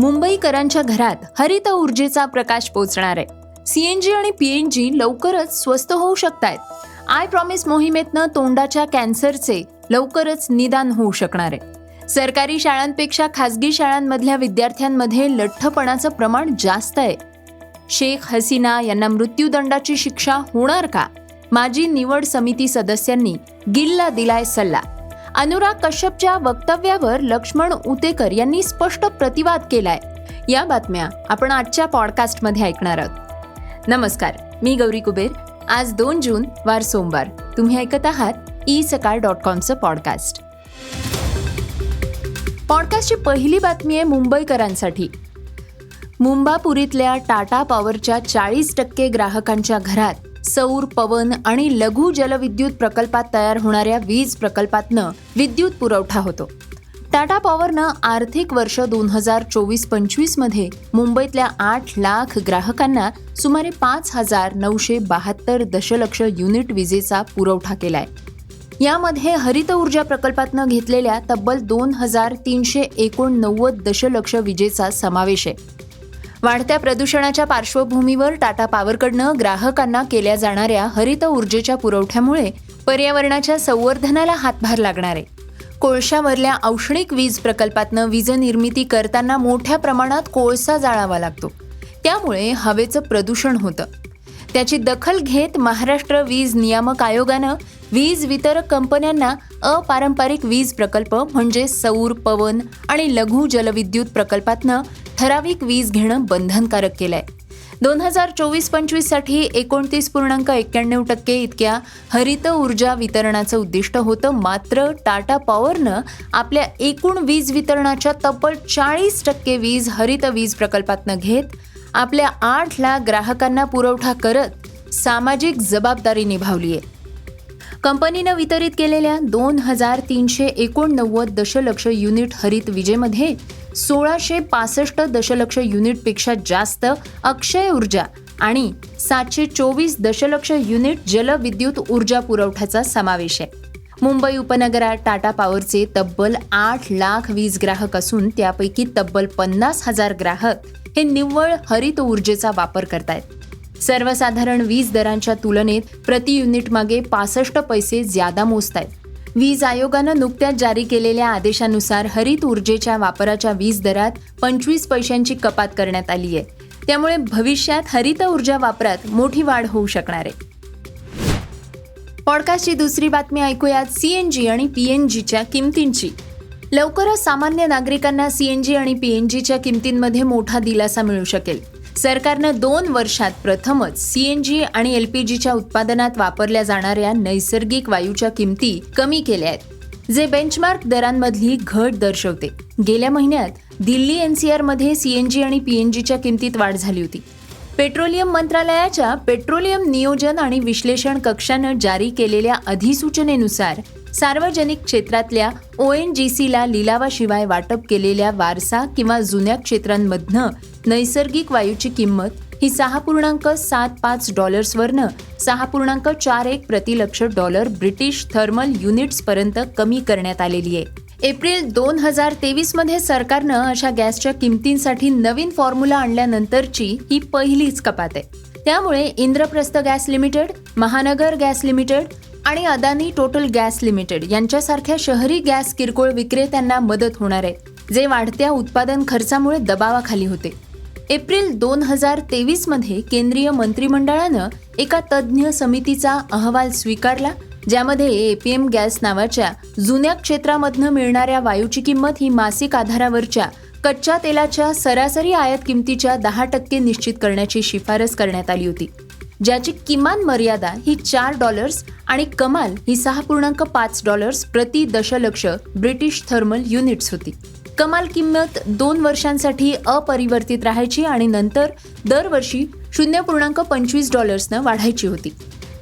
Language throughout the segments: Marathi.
मुंबईकरांच्या घरात हरित ऊर्जेचा प्रकाश पोचणार आहे. सीएनजी आणि पीएनजी लवकरच स्वस्त होऊ शकतायत. आय प्रॉमिस मोहिमेतनं तोंडाच्या कॅन्सरचे लवकरच निदान होऊ शकणार आहे. सरकारी शाळांपेक्षा खासगी शाळांमधल्या विद्यार्थ्यांमध्ये लठ्ठपणाचं प्रमाण जास्त आहे. शेख हसीना यांना मृत्यूदंडाची शिक्षा होणार का? माजी निवड समिती सदस्यांनी गिलला दिलाय सल्ला. अनुराग कश्यपच्या वक्तव्यावर लक्ष्मण उतेकर यांनी स्पष्ट प्रतिवाद केलाय. या बातम्या आपण आजच्या पॉडकास्टमध्ये ऐकणार आहोत. नमस्कार मी गौरी कुबेर. आज दोन जून वार सोमवार. तुम्ही ऐकत आहात ई सकाळ डॉट कॉमचं पॉडकास्ट. पॉडकास्टची पहिली बातमी आहे मुंबईकरांसाठी. मुंबापुरीतल्या टाटा पॉवरच्या चाळीस टक्के ग्राहकांच्या घरात सौर पवन आणि लघु जलविद्युत प्रकल्पात तयार होणाऱ्या वीज प्रकल्पातनं विद्युत पुरवठा होतो. टाटा पॉवरनं आर्थिक वर्ष दोन हजार चोवीस पंचवीसमध्ये मुंबईतल्या आठ लाख ग्राहकांना सुमारे पाच हजार नऊशे बहात्तर दशलक्ष युनिट विजेचा पुरवठा केलाय. यामध्ये हरित ऊर्जा प्रकल्पातनं घेतलेल्या तब्बल दोन हजार तीनशे एकोणनव्वद दशलक्ष विजेचा समावेश आहे. वाढत्या प्रदूषणाच्या पार्श्वभूमीवर टाटा पॉवरकडनं ग्राहकांना केल्या जाणाऱ्या हरित ऊर्जेच्या पुरवठ्यामुळे पर्यावरणाच्या संवर्धनाला हातभार लागणार आहे. कोळशावरल्या औष्णिक वीज प्रकल्पातनं वीज निर्मिती करताना मोठ्या प्रमाणात कोळसा जाळावा लागतो. त्यामुळे हवेचं प्रदूषण होतं. त्याची दखल घेत महाराष्ट्र वीज नियामक आयोगानं वीज वितरक कंपन्यांना अपारंपरिक वीज प्रकल्प म्हणजे सौर पवन आणि लघु जलविद्युत प्रकल्पातनं ठराविक वीज घेणं बंधनकारक केलंय. दोन हजार चोवीस पंचवीससाठी एकोणतीस पूर्णांक एक्क्याण्णव टक्के इतक्या हरित ऊर्जा वितरणाचं उद्दिष्ट होतं. मात्र टाटा पॉवरनं आपल्या एकूण वीज वितरणाच्या तब्बल चाळीस टक्के वीज हरित वीज प्रकल्पातनं घेत आपल्या आठ लाख ग्राहकांना पुरवठा करत सामाजिक जबाबदारी निभावली आहे कंपनीनं वितरित केलेल्या दोन हजार तीनशे एकोणनव्वद दशलक्ष युनिट हरित विजेमध्ये सोळाशे पासष्ट दशलक्ष युनिटपेक्षा जास्त अक्षय ऊर्जा आणि सातशे चोवीस दशलक्ष युनिट जलविद्युत ऊर्जा पुरवठ्याचा समावेश आहे. मुंबई उपनगरात टाटा पॉवरचे तब्बल आठ लाख वीज ग्राहक असून त्यापैकी तब्बल पन्नास हजार ग्राहक हे निव्वळ हरित ऊर्जेचा वापर करतायत. सर्वसाधारण वीज दरांच्या तुलनेत प्रति युनिट मागे पासष्ट पैसे ज्यादा मोजतायत. वीज आयोगानं नुकत्याच जारी केलेल्या आदेशानुसार हरित ऊर्जेच्या वापराच्या वीज दरात पंचवीस पैशांची कपात करण्यात आली आहे. त्यामुळे भविष्यात हरित ऊर्जा वापरात मोठी वाढ होऊ शकणार आहे. पॉडकास्टची दुसरी बातमी ऐकूयात. सीएनजी आणि पीएनजीच्या किमतींची. लवकरच सामान्य नागरिकांना सीएनजी आणि पीएनजीच्या किमतींमध्ये मोठा दिलासा मिळू शकेल. सरकारनं दोन वर्षात प्रथमच सीएनजी आणि एलपीजीच्या उत्पादनात वापरल्या जाणाऱ्या नैसर्गिक वायूच्या किमती कमी केल्या आहेत जे बेंचमार्क दरांमधली घट दर्शवते. गेल्या महिन्यात दिल्ली एनसीआरमध्ये सीएनजी आणि पीएनजीच्या किमतीत वाढ झाली होती. पेट्रोलियम मंत्रालयाच्या पेट्रोलियम नियोजन आणि विश्लेषण कक्षानं जारी केलेल्या अधिसूचनेनुसार सार्वजनिक क्षेत्रातल्या ओ एन जी सीला लिलावाशिवाय वाटप केलेल्या वारसा किंवा जुन्या क्षेत्रांमधनं नैसर्गिक वायूची किंमत ही सहा पूर्णांक सात पाच डॉलर्सवरनं सहा पूर्णांक चार एक प्रतिलक्ष डॉलर ब्रिटिश थर्मल युनिट्सपर्यंत कमी करण्यात आलेली आहे. एप्रिल दोन हजार तेवीसमध्ये सरकारनं अशा गॅसच्या किमतींसाठी नवीन फॉर्म्युला आणल्यानंतरची ही पहिलीच कपात आहे. त्यामुळे Indraprastha gas limited Mahanagar gas limited आणि अदानी टोटल गॅस लिमिटेड यांच्यासारख्या शहरी गॅस किरकोळ विक्रेत्यांना मदत होणार आहे जे वाढत्या उत्पादन खर्चामुळे दबावाखाली होते. एप्रिल दोन हजार तेवीसमध्ये केंद्रीय मंत्रिमंडळानं एका तज्ज्ञ समितीचा अहवाल स्वीकारला ज्यामध्ये एपीएम गॅस नावाच्या जुन्या क्षेत्रामधनं मिळणाऱ्या वायूची किंमत ही मासिक आधारावरच्या कच्च्या तेलाच्या सरासरी आयात किमतीच्या दहा टक्के निश्चित करण्याची शिफारस करण्यात आली होती ज्याची किमान मर्यादा ही चार डॉलर्स आणि कमाल ही सहा पूर्णांक पाच डॉलर्स प्रति दशलक्ष ब्रिटिश थर्मल युनिट्स होती. कमाल किंमत दोन वर्षांसाठी अपरिवर्तित राहायची आणि नंतर दरवर्षी शून्य पूर्णांक पंचवीस डॉलर्सनं वाढायची होती.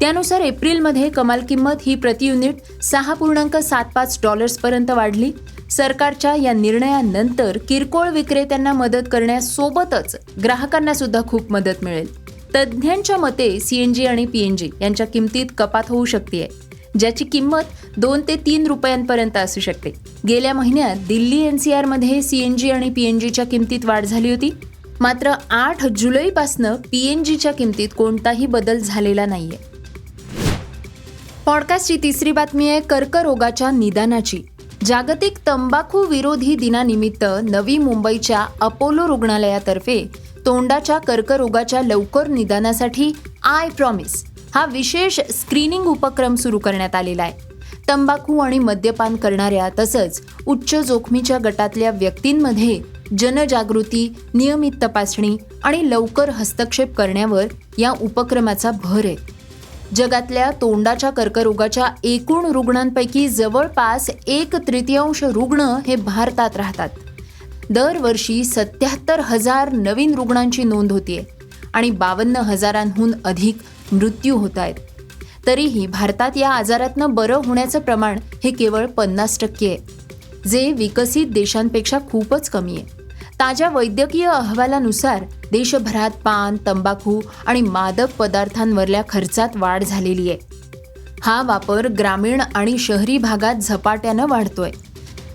त्यानुसार एप्रिलमध्ये कमाल किंमत ही प्रति युनिट सहा पूर्णांक सात पाच डॉलर्सपर्यंत वाढली. सरकारच्या या निर्णयानंतर किरकोळ विक्रेत्यांना मदत करण्यासोबतच ग्राहकांना सुद्धा खूप मदत मिळेल. तज्ज्ञांच्या मते सीएनजी आणि पीएनजी यांच्या किमतीत कपात होऊ शकते ज्याची किंमत दोन ते तीन रुपयांपर्यंत असू शकते. गेल्या महिन्यात दिल्ली एन सी आरमध्ये सी एन जी आणि पी एन जीच्या किमतीत वाढ झाली होती. मात्र आठ जुलैपासनं पी एन जीच्या किमतीत कोणताही बदल झालेला नाहीये. पॉडकास्टची तिसरी बातमी आहे कर्करोगाच्या निदानाची. जागतिक तंबाखू विरोधी दिनानिमित्त नवी मुंबईच्या अपोलो रुग्णालयातर्फे तोंडाच्या कर्करोगाच्या लवकर निदानासाठी आय प्रॉमिस. हा विशेष स्क्रीनिंग उपक्रम सुरू करण्यात आलेला आहे. तंबाखू आणि मद्यपान करणाऱ्या तसंच उच्च जोखमीच्या गटातल्या व्यक्तींमध्ये जनजागृती नियमित तपासणी आणि लवकर हस्तक्षेप करण्यावर या उपक्रमाचा भर आहे. जगातल्या तोंडाच्या कर्करोगाच्या एकूण रुग्णांपैकी जवळपास एक तृतीयांश रुग्ण हे भारतात राहतात. दरवर्षी सत्याहत्तर हजार नवीन रुग्णांची नोंद होतीये. आणि बावन्न हजारांहून अधिक मृत्यू होत आहेत. तरीही भारतात या आजारातनं बरं होण्याचं प्रमाण हे केवळ पन्नास टक्के आहे जे विकसित देशांपेक्षा खूपच कमी आहे. ताज्या वैद्यकीय अहवालानुसार देशभरात पान तंबाखू आणि मादक पदार्थांवरल्या खर्चात वाढ झालेली आहे. हा वापर ग्रामीण आणि शहरी भागात झपाट्यानं वाढतोय.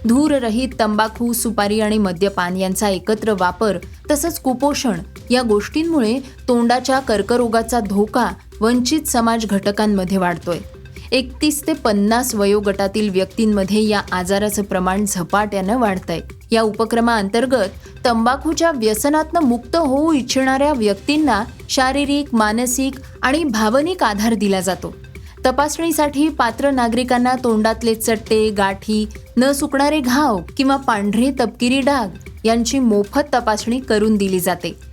धूररहित तंबाखू सुपारी आणि मद्यपान यांचा एकत्र वापर तसंच कुपोषण या गोष्टींमुळे तोंडाच्या कर्करोगाचा धोका वंचित समाज घटकांमध्ये वाढतोय. एकतीस ते पन्नास वयोगटातील व्यक्तींमध्ये या आजाराचं प्रमाण झपाट्यानं वाढतंय. या उपक्रमाअंतर्गत तंबाखूच्या व्यसनातनं मुक्त होऊ इच्छिणाऱ्या व्यक्तींना शारीरिक मानसिक आणि भावनिक आधार दिला जातो. तपासणीसाठी पात्र नागरिकांना तोंडातले चट्टे गाठी न सुकणारे घाव किंवा पांढरे तपकिरी डाग यांची मोफत तपासणी करून दिली जाते.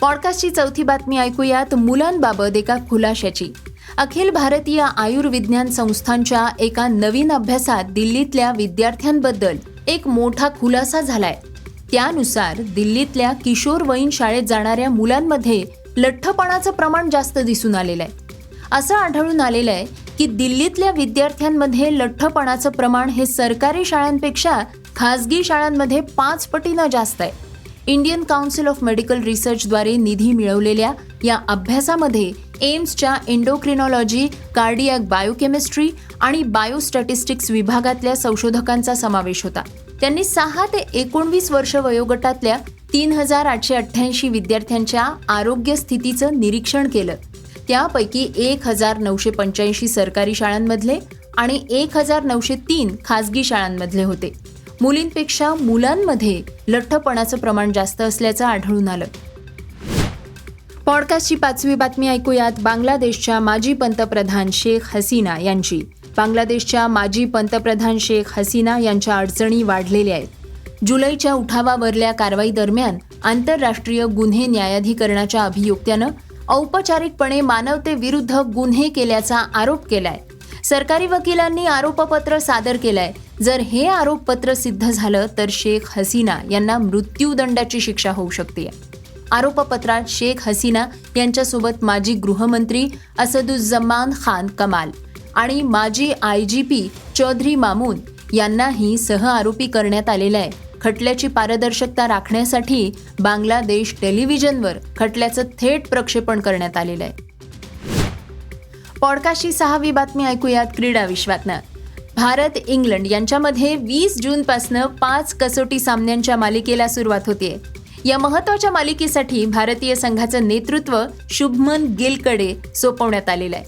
पॉडकास्टची चौथी बातमी ऐकूयात मुलांबाबत एका खुलाशाची अखिल भारतीय आयुर्विज्ञान संस्थांच्या एका नवीन अभ्यासात दिल्लीतल्या विद्यार्थ्यांबद्दल एक मोठा खुलासा झालाय. त्यानुसार दिल्लीतल्या किशोरवयीन शाळेत जाणाऱ्या मुलांमध्ये लठ्ठपणाचं प्रमाण जास्त दिसून आलेलं आहे. असं आढळून आलेलं आहे की दिल्लीतल्या विद्यार्थ्यांमध्ये लठ्ठपणाचं प्रमाण हे सरकारी शाळांपेक्षा खाजगी शाळांमध्ये पाच पटीनं जास्त आहे. इंडियन काउन्सिल ऑफ मेडिकल रिसर्चद्वारे निधी मिळवलेल्या या अभ्यासामध्ये एम्सच्या एन्डोक्रिनॉलॉजी कार्डियाक बायोकेमिस्ट्री आणि बायोस्टॅटिस्टिक्स विभागातल्या संशोधकांचा समावेश होता. त्यांनी सहा ते एकोणवीस वर्ष वयोगटातल्या तीन हजार आठशे अठ्ठ्याऐंशी विद्यार्थ्यांच्या आरोग्य स्थितीचं निरीक्षण केलं. त्यापैकी एक हजार नऊशे पंच्याऐंशी सरकारी शाळांमधले आणि एक हजार नऊशे तीन खासगी शाळांमधले होते. मुलींपेक्षा मुलांमध्ये लठ्ठपणाचं प्रमाण जास्त असल्याचं आढळून आलं. पॉडकास्टची पाचवी बातमी ऐकूयात. बांगलादेशच्या माजी पंतप्रधान शेख हसीना यांची. बांगलादेशच्या माजी पंतप्रधान शेख हसीना यांच्या अडचणी वाढलेल्या आहेत. जुलैच्या उठावावरल्या कारवाई दरम्यान आंतरराष्ट्रीय गुन्हे न्यायाधिकरणाच्या अभियुक्त्यानं औपचारिकपणे मानवतेविरुद्ध गुन्हे केल्याचा आरोप केलाय. सरकारी वकिलांनी आरोपपत्र सादर केलंय. जर हे आरोपपत्र सिद्ध झालं तर शेख हसीना यांना मृत्यूदंडाची शिक्षा होऊ शकते. आरोपपत्रात शेख हसीना यांच्यासोबत माजी गृहमंत्री असदुज्जमान खान कमाल आणि माजी I G P Chaudhary Mamun यांनाही सहआरोपी करण्यात आलेलं आहे खटल्याची पारदर्शकता राखण्यासाठी बांगलादेश टेलिव्हिजनवर खटल्याचं थेट प्रक्षेपण करण्यात आलेलं आहे पॉडकास्टची सहावी बातमी ऐकूयात क्रीडा विश्वातनं. भारत इंग्लंड यांच्यामध्ये वीस जूनपासनं पाच कसोटी सामन्यांच्या मालिकेला सुरुवात होते. या महत्त्वाच्या मालिकेसाठी भारतीय संघाचं नेतृत्व शुभमन गिलकडे सोपवण्यात आलेलं आहे.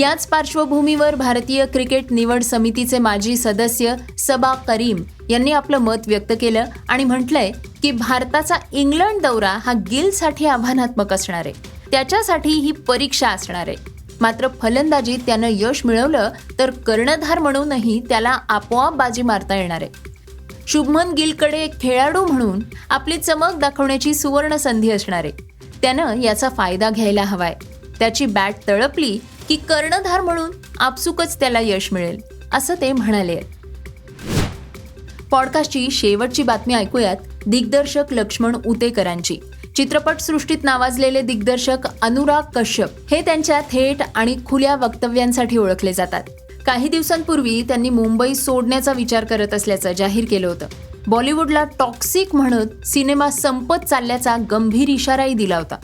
याच पार्श्वभूमीवर भारतीय क्रिकेट निवड समितीचे माजी सदस्य सबा करीम यांनी आपलं मत व्यक्त केलं आणि म्हटलंय की भारताचा इंग्लंड दौरा हा गिलसाठी आव्हानात्मक असणार आहे. त्याच्यासाठी ही परीक्षा असणार आहे. मात्र फलंदाजीत त्यानं यश मिळवलं तर कर्णधार म्हणूनही त्याला आपोआप बाजी मारता येणार आहे. शुभमन गिलकडे एक खेळाडू म्हणून आपली चमक दाखवण्याची सुवर्ण संधी असणार आहे. त्यानं याचा फायदा घ्यायला हवाय. त्याची बॅट तळपली की कर्णधार म्हणून आपसुकच त्याला यश मिळेल असं ते म्हणाले. पॉडकास्टची शेवटची बातमी ऐकूयात दिग्दर्शक लक्ष्मण उतेकरांची. चित्रपटसृष्टीत नावाजलेले दिग्दर्शक अनुराग कश्यप हे त्यांच्या थेट आणि खुल्या वक्तव्यांसाठी ओळखले जातात. काही दिवसांपूर्वी त्यांनी मुंबई सोडण्याचा विचार करत असल्याचं जाहीर केलं होतं. बॉलिवूडला टॉक्सिक म्हणत सिनेमा संपत चालल्याचा गंभीर इशाराही दिला होता.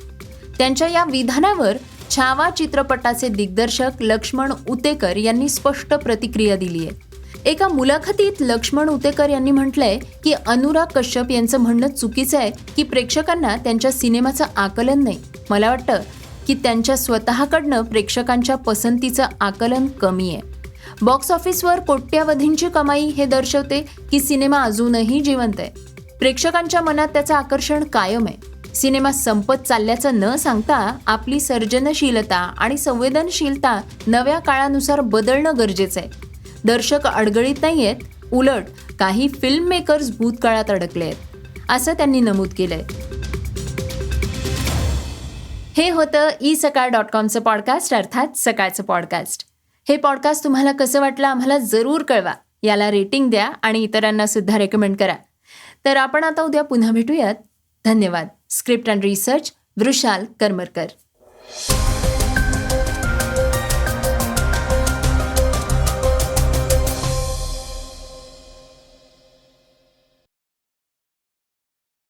त्यांच्या या विधानावर छावा चित्रपटाचे दिग्दर्शक लक्ष्मण उतेकर यांनी स्पष्ट प्रतिक्रिया दिली आहे एका मुलाखतीत लक्ष्मण उतेकर यांनी म्हटलंय की अनुराग कश्यप यांचं म्हणणं चुकीचं आहे की प्रेक्षकांना त्यांच्या सिनेमाचं आकलन नाही. मला वाटतं की त्यांच्या स्वतःकडनं प्रेक्षकांच्या पसंतीचं आकलन कमी आहे. बॉक्स ऑफिसवर कोट्यावधींची कमाई हे दर्शवते की सिनेमा अजूनही जिवंत आहे. प्रेक्षकांच्या मनात त्याचं आकर्षण कायम आहे. सिनेमा संपत चालल्याचं न सांगता आपली सर्जनशीलता आणि संवेदनशीलता नव्या काळानुसार बदलणं गरजेचं आहे. दर्शक अडगळीत नाही आहेत उलट काही फिल्म मेकर्स भूतकाळात अडकले आहेत असं त्यांनी नमूद केलंय. हे होतं ई सकाळ डॉट कॉमचं पॉडकास्ट अर्थात सकाळचं पॉडकास्ट हे पॉडकास्ट तुम्हाला कसं वाटलं आम्हाला जरूर कळवा. याला रेटिंग द्या आणि इतरांना सुद्धा रेकमेंड करा. तर आपण आता उद्या पुन्हा भेटूयात. धन्यवाद. Script and research Vrushal Karmarkar